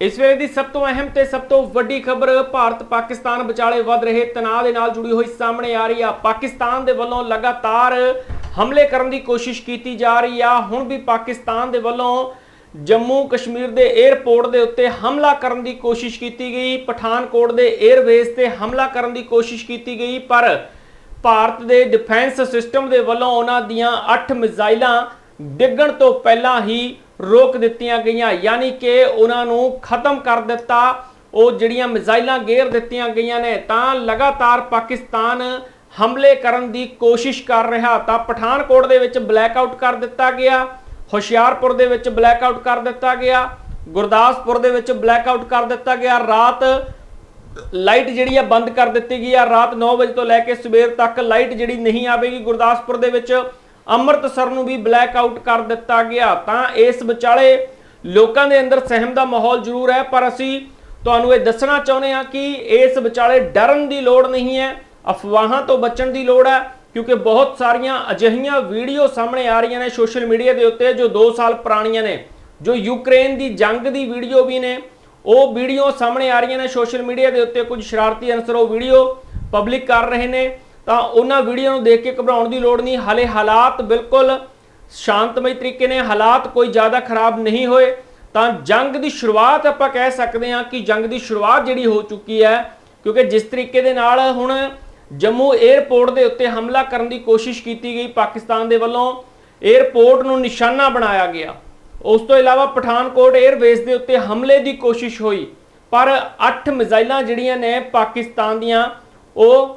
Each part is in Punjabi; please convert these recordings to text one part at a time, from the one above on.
ਇਸ ਵੇਲੇ ਦੀ ਸਭ ਤੋਂ ਅਹਿਮ ਤੇ ਸਭ ਤੋਂ ਵੱਡੀ ਖਬਰ, ਭਾਰਤ ਪਾਕਿਸਤਾਨ ਵਿਚਾਲੇ ਵੱਧ ਰਹੇ ਤਣਾਅ ਦੇ ਨਾਲ ਜੁੜੀ ਹੋਈ ਸਾਹਮਣੇ ਆ ਰਹੀ ਆ। ਪਾਕਿਸਤਾਨ ਦੇ ਵੱਲੋਂ ਲਗਾਤਾਰ ਹਮਲੇ ਕਰਨ ਦੀ ਕੋਸ਼ਿਸ਼ ਕੀਤੀ ਜਾ ਰਹੀ ਆ। ਹੁਣ ਵੀ ਪਾਕਿਸਤਾਨ ਦੇ ਵੱਲੋਂ ਜੰਮੂ ਕਸ਼ਮੀਰ ਦੇ 에ਅਰਪੋਰਟ ਦੇ ਉੱਤੇ ਹਮਲਾ ਕਰਨ ਦੀ ਕੋਸ਼ਿਸ਼ ਕੀਤੀ ਗਈ। ਪਠਾਨਕੋਟ ਦੇ 에ਅਰਵੇਜ਼ ਤੇ ਹਮਲਾ ਕਰਨ ਦੀ ਕੋਸ਼ਿਸ਼ ਕੀਤੀ ਗਈ, ਪਰ ਭਾਰਤ ਦੇ ਡਿਫੈਂਸ ਸਿਸਟਮ ਦੇ ਵੱਲੋਂ ਉਹਨਾਂ ਦੀਆਂ 8 ਮਿਜ਼ਾਈਲਾਂ ਡਿੱਗਣ ਤੋਂ ਪਹਿਲਾਂ ਹੀ ਰੋਕ ਦਿੱਤੀਆਂ ਗਈਆਂ। ਯਾਨੀ ਕਿ ਉਹਨਾਂ ਨੂੰ ਖਤਮ ਕਰ ਦਿੱਤਾ। ਉਹ ਜਿਹੜੀਆਂ ਮਿਜ਼ਾਈਲਾਂ ਗੇਰ ਦਿੱਤੀਆਂ ਗਈਆਂ ਨੇ, ਤਾਂ ਲਗਾਤਾਰ ਪਾਕਿਸਤਾਨ ਹਮਲੇ ਕਰਨ ਦੀ ਕੋਸ਼ਿਸ਼ ਕਰ ਰਿਹਾ। ਤਾਂ ਪਠਾਨਕੋਟ ਦੇ ਵਿੱਚ ਬਲੈਕ ਆਊਟ ਕਰ ਦਿੱਤਾ ਗਿਆ। ਹੁਸ਼ਿਆਰਪੁਰ ਦੇ ਵਿੱਚ ਬਲੈਕ ਆਊਟ ਕਰ ਦਿੱਤਾ ਗਿਆ। ਗੁਰਦਾਸਪੁਰ ਦੇ ਵਿੱਚ ਬਲੈਕ ਆਊਟ ਕਰ ਦਿੱਤਾ ਗਿਆ। ਰਾਤ ਲਾਈਟ ਜਿਹੜੀ ਆ ਬੰਦ ਕਰ ਦਿੱਤੀ ਗਈ ਆ। ਰਾਤ 9 ਵਜੇ ਤੋਂ ਲੈ ਕੇ ਸਵੇਰ ਤੱਕ ਲਾਈਟ ਜਿਹੜੀ ਨਹੀਂ ਆਵੇਗੀ ਗੁਰਦਾਸਪੁਰ ਦੇ ਵਿੱਚ। ਅੰਮ੍ਰਿਤਸਰ ਨੂੰ ਵੀ ਬਲੈਕ ਆਊਟ ਕਰ ਦਿੱਤਾ ਗਿਆ। ਤਾਂ ਇਸ ਵਿਚਾਲੇ ਲੋਕਾਂ ਦੇ ਅੰਦਰ ਸਹਿਮ ਦਾ ਮਾਹੌਲ ਜ਼ਰੂਰ ਹੈ, ਪਰ ਅਸੀਂ ਤੁਹਾਨੂੰ ਇਹ ਦੱਸਣਾ ਚਾਹੁੰਦੇ ਹਾਂ ਕਿ ਇਸ ਵਿਚਾਲੇ ਡਰਨ ਦੀ ਲੋੜ ਨਹੀਂ ਹੈ, ਅਫਵਾਹਾਂ ਤੋਂ ਬਚਣ ਦੀ ਲੋੜ ਹੈ, ਕਿਉਂਕਿ ਬਹੁਤ ਸਾਰੀਆਂ ਅਜਿਹੀਆਂ ਵੀਡੀਓ ਸਾਹਮਣੇ ਆ ਰਹੀਆਂ ਨੇ ਸੋਸ਼ਲ ਮੀਡੀਆ ਦੇ ਉੱਤੇ ਜੋ 2 ਸਾਲ ਪੁਰਾਣੀਆਂ ਨੇ, ਜੋ ਯੂਕਰੇਨ ਦੀ ਜੰਗ ਦੀ ਵੀਡੀਓ ਵੀ ਨੇ। ਉਹ ਵੀਡੀਓ ਸਾਹਮਣੇ ਆ ਰਹੀਆਂ ਨੇ ਸੋਸ਼ਲ ਮੀਡੀਆ ਦੇ ਉੱਤੇ, ਕੁਝ ਸ਼ਰਾਰਤੀ ਅਨਸਰ ਉਹ ਵੀਡੀਓ ਪਬਲਿਕ ਕਰ ਰਹੇ ਨੇ। ਤਾਂ ਉਹਨਾਂ ਵੀਡੀਓ ਨੂੰ ਦੇਖ ਕੇ ਘਬਰਾਉਣ ਦੀ ਲੋੜ ਨਹੀਂ। ਹਲੇ ਹਾਲਾਤ ਬਿਲਕੁਲ ਸ਼ਾਂਤਮਈ ਤਰੀਕੇ ਨੇ। ਹਾਲਾਤ ਕੋਈ ਜ਼ਿਆਦਾ ਖਰਾਬ ਨਹੀਂ ਹੋਏ। ਤਾਂ ਜੰਗ ਦੀ ਸ਼ੁਰੂਆਤ ਆਪਾਂ ਕਹਿ ਸਕਦੇ ਹਾਂ ਕਿ ਜੰਗ ਦੀ ਸ਼ੁਰੂਆਤ ਜਿਹੜੀ ਹੋ ਚੁੱਕੀ ਹੈ, ਕਿਉਂਕਿ ਜਿਸ ਤਰੀਕੇ ਦੇ ਨਾਲ ਹੁਣ ਜੰਮੂ 에ਅਰਪੋਰਟ ਦੇ ਉੱਤੇ ਹਮਲਾ ਕਰਨ ਦੀ ਕੋਸ਼ਿਸ਼ ਕੀਤੀ ਗਈ ਪਾਕਿਸਤਾਨ ਦੇ ਵੱਲੋਂ। 에ਅਰਪੋਰਟ ਨੂੰ ਨਿਸ਼ਾਨਾ ਬਣਾਇਆ ਗਿਆ। ਉਸ ਤੋਂ ਇਲਾਵਾ ਪਠਾਨਕੋਟ 에ਅਰਬੇਸ ਦੇ ਉੱਤੇ ਹਮਲੇ ਦੀ ਕੋਸ਼ਿਸ਼ ਹੋਈ। ਪਰ 8 ਮਿਜ਼ਾਈਲਾਂ ਜਿਹੜੀਆਂ ਨੇ ਪਾਕਿਸਤਾਨ ਦੀਆਂ, ਉਹ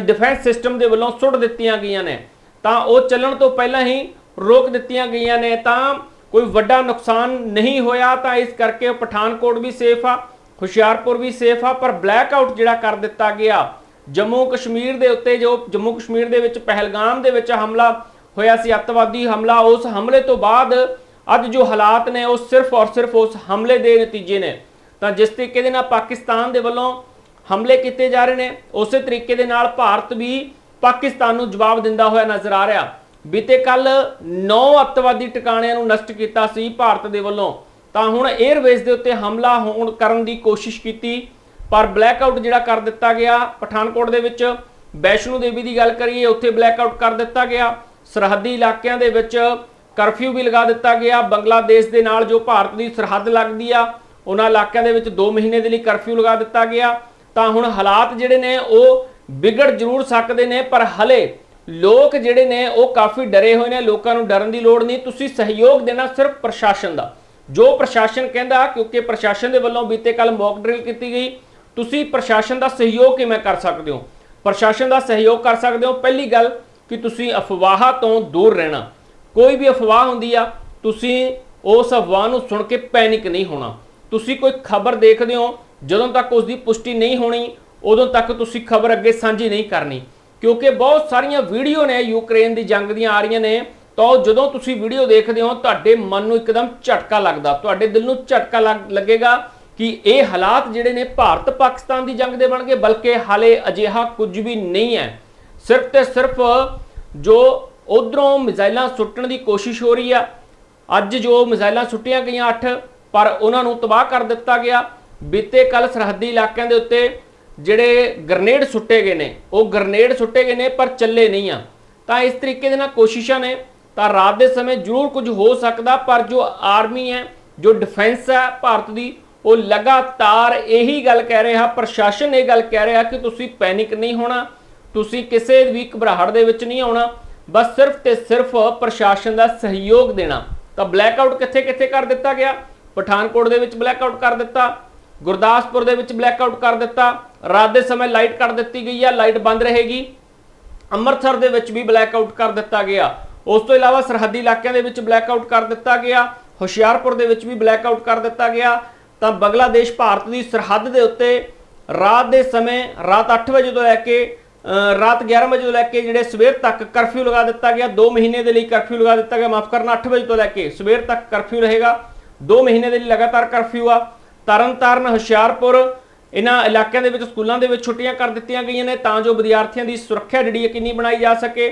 ਡਿਫੈਂਸ ਸਿਸਟਮ ਦੇ ਵੱਲੋਂ ਸੁੱਟ ਦਿੱਤੀਆਂ ਗਈਆਂ ਨੇ। ਤਾਂ ਉਹ ਚੱਲਣ ਤੋਂ ਪਹਿਲਾਂ ਹੀ ਰੋਕ ਦਿੱਤੀਆਂ ਗਈਆਂ ਨੇ। ਤਾਂ ਕੋਈ ਵੱਡਾ ਨੁਕਸਾਨ ਨਹੀਂ ਹੋਇਆ, ਤਾਂ ਇਸ ਕਰਕੇ ਪਠਾਨਕੋਟ ਵੀ ਸੇਫ ਆ, ਹੁਸ਼ਿਆਰਪੁਰ ਵੀ ਸੇਫ ਆ, ਪਰ ਬਲੈਕ ਆਊਟ ਜਿਹੜਾ ਕਰ ਦਿੱਤਾ ਗਿਆ। ਜੰਮੂ ਕਸ਼ਮੀਰ ਦੇ ਉੱਤੇ ਜੋ ਜੰਮੂ ਕਸ਼ਮੀਰ ਦੇ ਵਿੱਚ ਪਹਿਲਗਾਮ ਦੇ ਵਿੱਚ ਹਮਲਾ ਹੋਇਆ ਸੀ, ਅੱਤਵਾਦੀ ਹਮਲਾ, ਉਸ ਹਮਲੇ ਤੋਂ ਬਾਅਦ ਅੱਜ ਜੋ ਹਾਲਾਤ ਨੇ, ਉਹ ਸਿਰਫ ਔਰ ਸਿਰਫ ਉਸ ਹਮਲੇ ਦੇ ਨਤੀਜੇ ਨੇ। ਤਾਂ ਜਿਸ ਤਰੀਕੇ ਦੇ ਨਾਲ ਪਾਕਿਸਤਾਨ ਦੇ ਵੱਲੋਂ ਹਮਲੇ ਕੀਤੇ ਜਾ ਰਹੇ ਨੇ। ਉਸੇ ਤਰੀਕੇ ਦੇ ਨਾਲ ਭਾਰਤ ਵੀ ਪਾਕਿਸਤਾਨ ਨੂੰ ਜਵਾਬ ਦਿੰਦਾ ਹੋਇਆ ਨਜ਼ਰ ਆ ਰਿਹਾ। ਬੀਤੇ ਕੱਲ 9 ਅੱਤਵਾਦੀ ਟਿਕਾਣਿਆਂ ਨੂੰ ਨਸ਼ਟ ਕੀਤਾ ਸੀ ਭਾਰਤ ਦੇ ਵੱਲੋਂ। ਤਾਂ ਹੁਣ 에ਅਰਵੇਜ਼ ਦੇ ਉੱਤੇ ਹਮਲਾ ਹੋਣ ਕਰਨ ਦੀ ਕੋਸ਼ਿਸ਼ ਕੀਤੀ, ਪਰ ਬਲੈਕ ਆਊਟ ਜਿਹੜਾ ਕਰ ਦਿੱਤਾ ਗਿਆ, ਪਠਾਨਕੋਟ ਦੇ ਵਿੱਚ ਵੈਸ਼ਨੂ ਦੇਵੀ ਦੀ ਗੱਲ ਕਰੀਏ, ਉੱਥੇ ਬਲੈਕ ਆਊਟ ਕਰ ਦਿੱਤਾ ਗਿਆ। ਸਰਹੱਦੀ ਇਲਾਕਿਆਂ ਦੇ ਵਿੱਚ ਕਰਫਿਊ ਵੀ ਲਗਾ ਦਿੱਤਾ ਗਿਆ। ਬੰਗਲਾਦੇਸ਼ ਦੇ ਨਾਲ ਜੋ ਭਾਰਤ ਦੀ ਸਰਹੱਦ ਲੱਗਦੀ ਆ, ਉਹਨਾਂ ਇਲਾਕਿਆਂ ਦੇ ਵਿੱਚ 2 ਮਹੀਨੇ ਦੇ ਲਈ ਕਰਫਿਊ ਲਗਾ ਦਿੱਤਾ ਗਿਆ। ਤਾਂ ਹੁਣ ਹਾਲਾਤ ਜਿਹੜੇ ਨੇ ਉਹ ਵਿਗੜ ਜ਼ਰੂਰ ਸਕਦੇ ਨੇ, ਪਰ ਹਲੇ ਲੋਕ ਜਿਹੜੇ ਨੇ ਉਹ ਕਾਫੀ ਡਰੇ ਹੋਏ ਨੇ, ਲੋਕਾਂ ਨੂੰ ਡਰਨ ਦੀ ਲੋੜ ਨਹੀਂ। ਤੁਸੀਂ ਸਹਿਯੋਗ ਦੇਣਾ ਸਿਰਫ ਪ੍ਰਸ਼ਾਸਨ ਦਾ। ਜੋ ਪ੍ਰਸ਼ਾਸਨ ਕਹਿੰਦਾ, ਕਿਉਂਕਿ ਪ੍ਰਸ਼ਾਸਨ ਦੇ ਵੱਲੋਂ ਬੀਤੇ ਕੱਲ ਮੌਕ ਡਰਿਲ ਕੀਤੀ ਗਈ, ਤੁਸੀਂ ਪ੍ਰਸ਼ਾਸਨ ਦਾ ਸਹਿਯੋਗ ਕਿਵੇਂ ਕਰ ਸਕਦੇ ਹੋ? ਪ੍ਰਸ਼ਾਸਨ ਦਾ ਸਹਿਯੋਗ ਕਰ ਸਕਦੇ ਹੋ? ਪਹਿਲੀ ਗੱਲ ਕਿ ਤੁਸੀਂ ਅਫਵਾਹਾਂ ਤੋਂ ਦੂਰ ਰਹਿਣਾ। ਕੋਈ ਵੀ ਅਫਵਾਹ ਹੁੰਦੀ ਆ, ਤੁਸੀਂ ਉਸ ਅਫਵਾਹ ਨੂੰ ਸੁਣ ਕੇ ਪੈਨਿਕ ਨਹੀਂ ਹੋਣਾ। ਤੁਸੀਂ ਕੋਈ ਖਬਰ ਦੇਖਦੇ ਹੋ, ਜਦੋਂ ਤੱਕ ਉਸ ਦੀ ਪੁਸ਼ਟੀ ਨਹੀਂ ਹੋਣੀ, ਉਦੋਂ ਤੱਕ ਤੁਸੀਂ ਖਬਰ ਅੱਗੇ ਸਾਂਝੀ ਨਹੀਂ ਕਰਨੀ। ਕਿਉਂਕਿ ਬਹੁਤ ਸਾਰੀਆਂ ਵੀਡੀਓ ਨੇ ਯੂਕਰੇਨ ਦੀ ਜੰਗ ਦੀਆਂ ਆ ਰਹੀਆਂ ਨੇ, ਤਾਂ ਜਦੋਂ ਤੁਸੀਂ ਵੀਡੀਓ ਦੇਖਦੇ ਹੋ, ਤੁਹਾਡੇ ਮਨ ਨੂੰ ਇੱਕਦਮ ਝਟਕਾ ਲੱਗਦਾ, ਤੁਹਾਡੇ ਦਿਲ ਨੂੰ ਝਟਕਾ ਲੱਗ- ਲੱਗੇਗਾ ਕਿ ਇਹ ਹਾਲਾਤ ਜਿਹੜੇ ਨੇ ਭਾਰਤ ਪਾਕਿਸਤਾਨ ਦੀ ਜੰਗ ਦੇ ਬਣ ਗਏ, ਬਲਕਿ ਹਾਲੇ ਅਜਿਹਾ ਕੁਝ ਵੀ ਨਹੀਂ ਹੈ। ਸਿਰਫ ਤੇ ਸਿਰਫ ਜੋ ਉਧਰੋਂ ਮਿਜ਼ਾਈਲਾਂ ਸੁੱਟਣ ਦੀ ਕੋਸ਼ਿਸ਼ ਹੋ ਰਹੀ ਆ, ਅੱਜ ਜੋ ਮਿਜ਼ਾਈਲਾਂ ਸੁੱਟੀਆਂ ਗਈਆਂ 8 ਪਰ ਉਹਨਾਂ ਨੂੰ ਤਬਾਹ ਕਰ ਦਿੱਤਾ ਗਿਆ। ਬੀਤੇ ਕੱਲ ਸਰਹੱਦੀ ਇਲਾਕਿਆਂ ਦੇ ਉੱਤੇ ਜਿਹੜੇ ਗ੍ਰਨੇਡ ਸੁੱਟੇ ਗਏ ਨੇ, ਉਹ ਗ੍ਰਨੇਡ ਸੁੱਟੇ ਗਏ ਨੇ ਪਰ ਚੱਲੇ ਨਹੀਂ ਆ। ਤਾਂ ਇਸ ਤਰੀਕੇ ਦੇ ਨਾਲ ਕੋਸ਼ਿਸ਼ਾਂ ਨੇ, ਤਾਂ ਰਾਤ ਦੇ ਸਮੇਂ ਜ਼ਰੂਰ ਕੁਝ ਹੋ ਸਕਦਾ, ਪਰ ਜੋ ਆਰਮੀ ਹੈ, ਜੋ ਡਿਫੈਂਸ ਹੈ ਭਾਰਤ ਦੀ, ਉਹ ਲਗਾਤਾਰ ਇਹੀ ਗੱਲ ਕਹਿ ਰਿਹਾ, ਪ੍ਰਸ਼ਾਸਨ ਇਹ ਗੱਲ ਕਹਿ ਰਿਹਾ ਕਿ ਤੁਸੀਂ ਪੈਨਿਕ ਨਹੀਂ ਹੋਣਾ, ਤੁਸੀਂ ਕਿਸੇ ਵੀ ਘਬਰਾਹਟ ਦੇ ਵਿੱਚ ਨਹੀਂ ਆਉਣਾ, ਬਸ ਸਿਰਫ ਤੇ ਸਿਰਫ ਪ੍ਰਸ਼ਾਸਨ ਦਾ ਸਹਿਯੋਗ ਦੇਣਾ। ਤਾਂ ਬਲੈਕ ਆਊਟ ਕਿੱਥੇ ਕਿੱਥੇ ਕਰ ਦਿੱਤਾ ਗਿਆ? ਪਠਾਨਕੋਟ ਦੇ ਵਿੱਚ ਬਲੈਕ ਆਊਟ ਕਰ ਦਿੱਤਾ, ਗੁਰਦਾਸਪੁਰ ਦੇ ਵਿੱਚ ਬਲੈਕ ਆਊਟ ਕਰ ਦਿੱਤਾ, ਰਾਤ ਦੇ ਸਮੇਂ ਲਾਈਟ ਕੱਟ ਦਿੱਤੀ ਗਈ ਹੈ ਲਾਈਟ ਬੰਦ ਰਹੇਗੀ, ਅੰਮ੍ਰਿਤਸਰ ਦੇ ਵਿੱਚ ਵੀ ਬਲੈਕ ਆਊਟ ਕਰ ਦਿੱਤਾ ਗਿਆ। ਉਸ ਤੋਂ ਇਲਾਵਾ ਸਰਹੱਦੀ ਇਲਾਕਿਆਂ ਦੇ ਵਿੱਚ ਬਲੈਕ ਆਊਟ ਕਰ ਦਿੱਤਾ ਗਿਆ, ਹੁਸ਼ਿਆਰਪੁਰ ਦੇ ਵਿੱਚ ਵੀ ਬਲੈਕ ਆਊਟ ਕਰ ਦਿੱਤਾ ਗਿਆ। ਤਾਂ ਬੰਗਲਾਦੇਸ਼ ਭਾਰਤ ਦੀ ਸਰਹੱਦ ਦੇ ਉੱਤੇ ਰਾਤ ਦੇ ਸਮੇਂ ਰਾਤ 8 ਵਜੇ ਤੋਂ ਲੈ ਕੇ ਰਾਤ 11 ਵਜੇ ਤੋਂ ਲੈ ਕੇ ਜਿਹੜੇ ਸਵੇਰ ਤੱਕ ਕਰਫਿਊ ਲਗਾ ਦਿੱਤਾ ਗਿਆ 2 ਮਹੀਨੇ ਦੇ ਲਈ ਕਰਫਿਊ ਲਗਾ ਦਿੱਤਾ ਗਿਆ, ਮਾਫ ਕਰਨਾ 8 ਵਜੇ ਤੋਂ ਲੈ ਕੇ ਸਵੇਰ ਤੱਕ ਕਰਫਿਊ ਰਹੇਗਾ। 2 ਮਹੀਨੇ ਦੇ ਲਈ ਲਗਾਤਾਰ ਕਰਫਿਊ ਆ। ਤਰਨਤਾਰਨ, ਹੁਸ਼ਿਆਰਪੁਰ, ਇਹਨਾਂ ਇਲਾਕਿਆਂ ਦੇ ਵਿੱਚ, ਸਕੂਲਾਂ ਦੇ ਵਿੱਚ ਛੁੱਟੀਆਂ ਕਰ ਦਿੱਤੀਆਂ ਗਈਆਂ ਨੇ ਤਾਂ ਜੋ ਵਿਦਿਆਰਥੀਆਂ ਦੀ ਸੁਰੱਖਿਆ ਜਿਹੜੀ ਯਕੀਨੀ ਬਣਾਈ ਜਾ ਸਕੇ।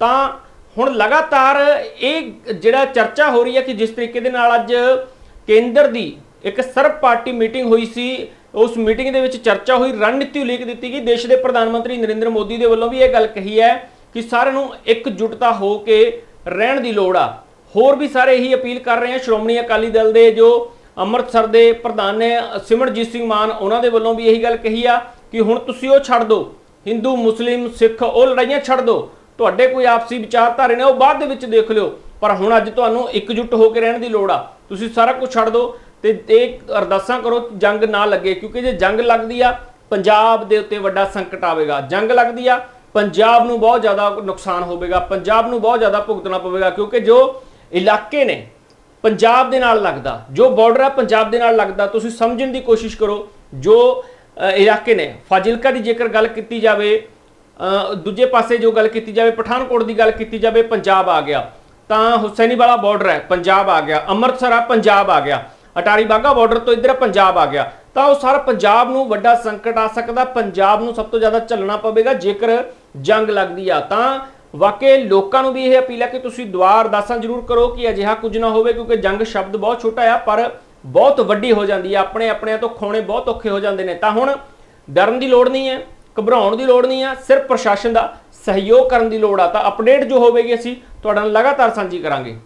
ਤਾਂ ਹੁਣ ਲਗਾਤਾਰ ਇਹ ਜਿਹੜਾ ਚਰਚਾ ਹੋ ਰਹੀ ਹੈ ਕਿ ਜਿਸ ਤਰੀਕੇ ਦੇ ਨਾਲ ਅੱਜ ਕੇਂਦਰ ਦੀ ਇੱਕ ਸਰਬ ਪਾਰਟੀ ਮੀਟਿੰਗ ਹੋਈ ਸੀ, ਉਸ ਮੀਟਿੰਗ ਦੇ ਵਿੱਚ ਚਰਚਾ ਹੋਈ, ਰਣਨੀਤੀ ਉਲੀਕ ਦਿੱਤੀ ਗਈ। ਦੇਸ਼ ਦੇ ਪ੍ਰਧਾਨ ਮੰਤਰੀ ਨਰਿੰਦਰ ਮੋਦੀ ਦੇ ਵੱਲੋਂ ਵੀ ਇਹ ਗੱਲ ਕਹੀ ਹੈ ਕਿ ਸਾਰਿਆਂ ਨੂੰ ਇਕਜੁੱਟਤਾ ਹੋ ਕੇ ਰਹਿਣ ਦੀ ਲੋੜ ਆ। ਹੋਰ ਵੀ ਸਾਰੇ ਇਹੀ ਅਪੀਲ ਕਰ ਰਹੇ ਆ ਸ਼੍ਰੋਮਣੀ ਅਕਾਲੀ ਦਲ ਦੇ ਜੋ ਅੰਮ੍ਰਿਤਸਰ ਦੇ ਪ੍ਰਧਾਨ ਨੇ, ਸਿਮਰਜੀਤ ਸਿੰਘ ਮਾਨ, ਉਹਨਾਂ ਦੇ ਵੱਲੋਂ ਵੀ ਇਹੀ ਗੱਲ ਕਹੀ ਆ ਕਿ ਹੁਣ ਤੁਸੀਂ ਉਹ ਛੱਡ ਦਿਓ। ਹਿੰਦੂ, ਮੁਸਲਿਮ, ਸਿੱਖ, ਉਹ ਲੜਾਈਆਂ ਛੱਡ ਦਿਓ। ਤੁਹਾਡੇ ਕੋਈ ਆਪਸੀ ਵਿਚਾਰਧਾਰੇ ਨੇ, ਉਹ ਬਾਅਦ ਦੇ ਵਿੱਚ ਦੇਖ ਲਿਓ। ਪਰ ਹੁਣ ਅੱਜ ਤੁਹਾਨੂੰ ਇਕਜੁੱਟ ਹੋ ਕੇ ਰਹਿਣ ਦੀ ਲੋੜ ਆ। ਤੁਸੀਂ ਸਾਰਾ ਕੁਝ ਛੱਡ ਦਿਓ ਤੇ ਇਹ ਅਰਦਾਸਾਂ ਕਰੋ, ਜੰਗ ਨਾ ਲੱਗੇ। ਕਿਉਂਕਿ ਜੇ ਜੰਗ ਲੱਗਦੀ ਆ, ਪੰਜਾਬ ਦੇ ਉੱਤੇ ਵੱਡਾ ਸੰਕਟ ਆਵੇਗਾ। ਜੰਗ ਲੱਗਦੀ ਆ, ਪੰਜਾਬ ਨੂੰ ਬਹੁਤ ਜ਼ਿਆਦਾ ਨੁਕਸਾਨ ਹੋਵੇਗਾ। ਪੰਜਾਬ ਨੂੰ ਬਹੁਤ ਜ਼ਿਆਦਾ ਭੁਗਤਣਾ ਪਵੇਗਾ। ਕਿਉਂਕਿ ਜੋ ਇਲਾਕੇ ਨੇ ਪੰਜਾਬ ਦੇ ਨਾਲ ਲੱਗਦਾ, ਜੋ ਬਾਰਡਰ ਆ ਪੰਜਾਬ ਦੇ ਨਾਲ ਲੱਗਦਾ, ਤੁਸੀਂ ਸਮਝਣ ਦੀ ਕੋਸ਼ਿਸ਼ ਕਰੋ, ਜੋ ਇਲਾਕੇ ਨੇ, ਫਾਜ਼ਿਲਕਾ ਦੀ ਜੇਕਰ ਗੱਲ ਕੀਤੀ ਜਾਵੇ ਦੂਜੇ ਪਾਸੇ ਜੋ ਗੱਲ ਕੀਤੀ ਜਾਵੇ, ਪਠਾਨਕੋਟ ਦੀ ਗੱਲ ਕੀਤੀ ਜਾਵੇ, ਪੰਜਾਬ ਆ ਗਿਆ, ਤਾਂ ਹੁਸੈਨੀਵਾਲਾ ਬਾਰਡਰ ਹੈ, ਪੰਜਾਬ ਆ ਗਿਆ, ਅੰਮ੍ਰਿਤਸਰ ਆ, ਪੰਜਾਬ ਆ ਗਿਆ, ਅਟਾਰੀ ਬਾਗਾ ਬਾਰਡਰ ਤੋਂ ਇੱਧਰ ਪੰਜਾਬ ਆ ਗਿਆ, ਤਾਂ ਉਹ ਸਾਰਾ ਪੰਜਾਬ ਨੂੰ ਵੱਡਾ ਸੰਕਟ ਆ ਸਕਦਾ, ਪੰਜਾਬ ਨੂੰ ਸਭ ਤੋਂ ਜ਼ਿਆਦਾ ਝੱਲਣਾ ਪਵੇਗਾ, ਜੇਕਰ ਜੰਗ ਲੱਗਦੀ ਆ, ਤਾਂ ਵਾਕਈ ਲੋਕਾਂ ਨੂੰ ਵੀ ਇਹ ਅਪੀਲ ਹੈ ਕਿ ਤੁਸੀਂ ਦੁਆ ਅਰਦਾਸਾਂ ਜ਼ਰੂਰ ਕਰੋ ਕਿ ਅਜਿਹਾ ਕੁਝ ਨਾ ਹੋਵੇ, ਕਿਉਂਕਿ ਜੰਗ ਸ਼ਬਦ ਬਹੁਤ ਛੋਟਾ ਆ, ਪਰ ਬਹੁਤ ਵੱਡੀ ਹੋ ਜਾਂਦੀ ਹੈ ਆਪਣੇ ਆਪਣਿਆਂ ਤੋਂ ਖੋਣੇ ਬਹੁਤ ਔਖੇ ਹੋ ਜਾਂਦੇ ਨੇ। ਤਾਂ ਹੁਣ ਡਰਨ ਦੀ ਲੋੜ ਨਹੀਂ ਹੈ, ਘਬਰਾਉਣ ਦੀ ਲੋੜ ਨਹੀਂ ਹੈ, ਸਿਰਫ ਪ੍ਰਸ਼ਾਸਨ ਦਾ ਸਹਿਯੋਗ ਕਰਨ ਦੀ ਲੋੜ ਆ। ਤਾਂ ਅਪਡੇਟ ਜੋ ਹੋਵੇਗੀ, ਅਸੀਂ ਤੁਹਾਡੇ ਨਾਲ ਲਗਾਤਾਰ ਸਾਂਝੀ ਕਰਾਂਗੇ।